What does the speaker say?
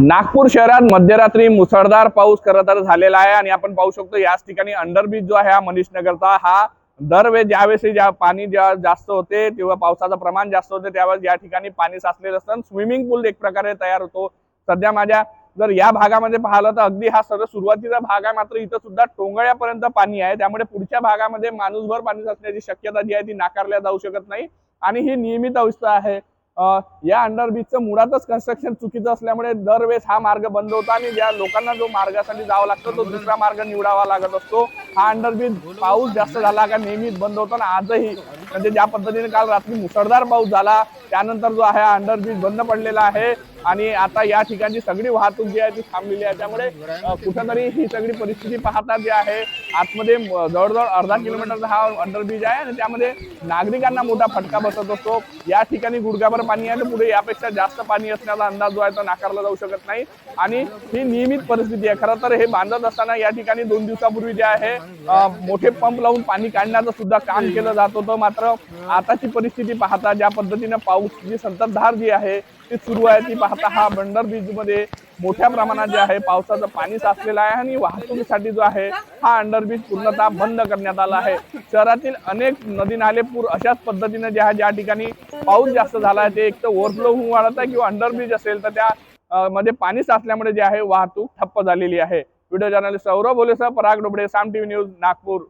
नागपूर शहरात मध्यरात्री मुसळधार पाऊस खरं तर झालेला आहे आणि आपण पाहू शकतो याच ठिकाणी अंडरब्रिज जो आहे हा मनीष नगरचा हा दरवेळेस ज्यावेळेस ज्या पाणी जेव्हा जास्त होते तेव्हा पावसाचं प्रमाण जास्त होते त्यावेळेस या ठिकाणी पाणी साचलेलं असतं स्विमिंग पूल एक प्रकारे तयार होतो. सध्या माझ्या जर या भागामध्ये पाहिलं तर अगदी हा सर्व सुरुवातीचा भाग आहे मात्र इथं सुद्धा टोंगळ्यापर्यंत पाणी आहे. त्यामुळे पुढच्या भागामध्ये माणूसभर पाणी साचण्याची शक्यता जी आहे ती नाकारल्या जाऊ शकत नाही आणि ही नियमित अवस्था आहे. या या अंडरब्रिजचं मुळातच कन्स्ट्रक्शन चुकीचं असल्यामुळे दरवेळेस हा मार्ग बंद होता आणि ज्या लोकांना जो मार्गासाठी जावं लागतं तो दुसरा मार्ग निवडावा लागत असतो. हा अंडरब्रिज पाऊस जास्त झाला का नेहमीच बंद होतो आणि आजही म्हणजे ज्या पद्धतीने काल रात्री मुसळधार पाऊस झाला त्यानंतर जो आहे अंडरब्रिज बंद पडलेला आहे. आणि आता या ठिकाणची सगळी वाहतूक जी आहे ती थांबलेली आहे. त्यामुळे कुठंतरी ही सगळी परिस्थिती पाहता जी आहे आतमध्ये जवळजवळ अर्धा किलोमीटरचा हा अंडरब्रिज आहे आणि त्यामध्ये नागरिकांना मोठा फटका बसत असतो. या ठिकाणी गुडघाभर पाणी आहे तर पुढे यापेक्षा जास्त पाणी असण्याचा अंदाज जो आहे तो नाकारला जाऊ शकत नाही. आणि ही नियमित परिस्थिती आहे. खरं तर हे बांधत असताना या ठिकाणी दोन दिवसापूर्वी जे आहे मोठे पंप लावून पाणी काढण्याचं सुद्धा काम केलं जात होतं. मात्र आताची परिस्थिती पाहता ज्या पद्धतीनं पाऊस जी संततधार जी आहे ती सुरू आहे. ती पाहता हा बंडर ब्रिजमध्ये मोठ्या प्रमाणात जे आहे पावसाचं पाणी साचलेलं आहे आणि वाहतुकीसाठी जो आहे हा अंडरब्रिज पूर्णतः बंद करण्यात आला आहे. शहरातील अनेक नदी नाले पूर अशाच पद्धतीने जे आहे ज्या ठिकाणी पाऊस जास्त झाला आहे ते एक तर ओव्हरफ्लो होऊन वाढत आहे किंवा अंडरब्रिज असेल तर त्या मध्ये पाणी साचल्यामुळे जे आहे वाहतूक ठप्प झालेली आहे. व्हिडिओ जर्नलिस्ट सौरभ भोलेसह पराग डोबडे साम टीव्ही न्यूज नागपूर.